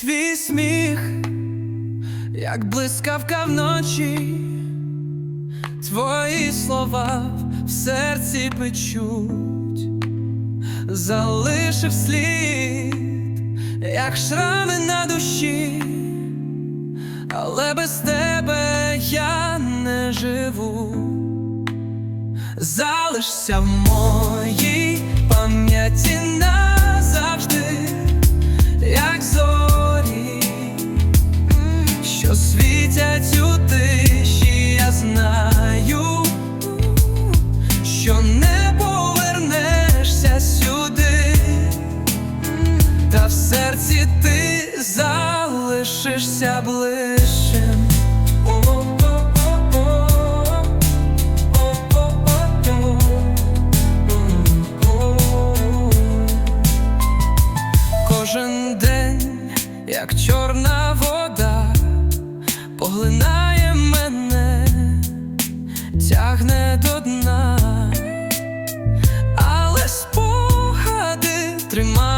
Твій сміх, як блискавка вночі, твої слова в серці печуть, залишив слід, як шрами на душі, але без тебе я не живу. Залишся в моїй пам'яті назавжди, залишишся ближчим. Кожен день, як чорна вода, поглинає мене, тягне до дна, але спогади тримають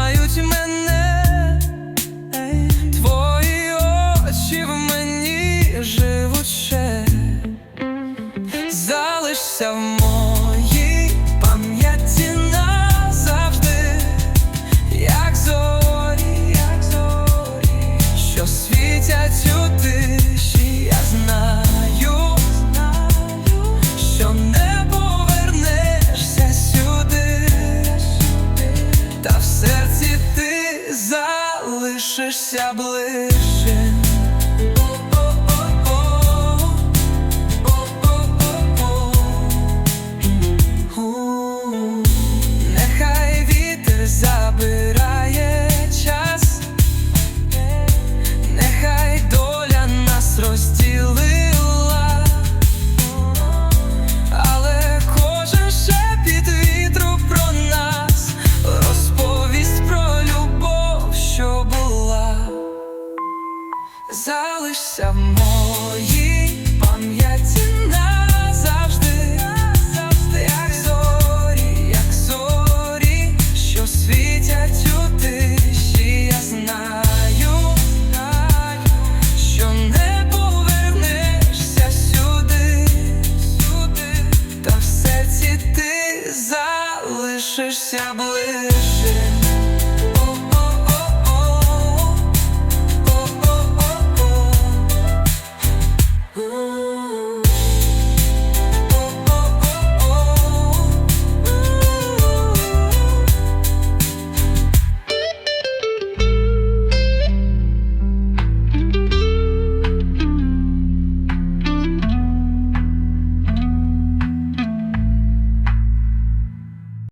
залишишся ближче. залишся в пам'яті назавжди, назавжди, як зорі, як зорі, що світять у тиші, я знаю, що не повернешся сюди, сюди, та в серці ти залишишся ближче.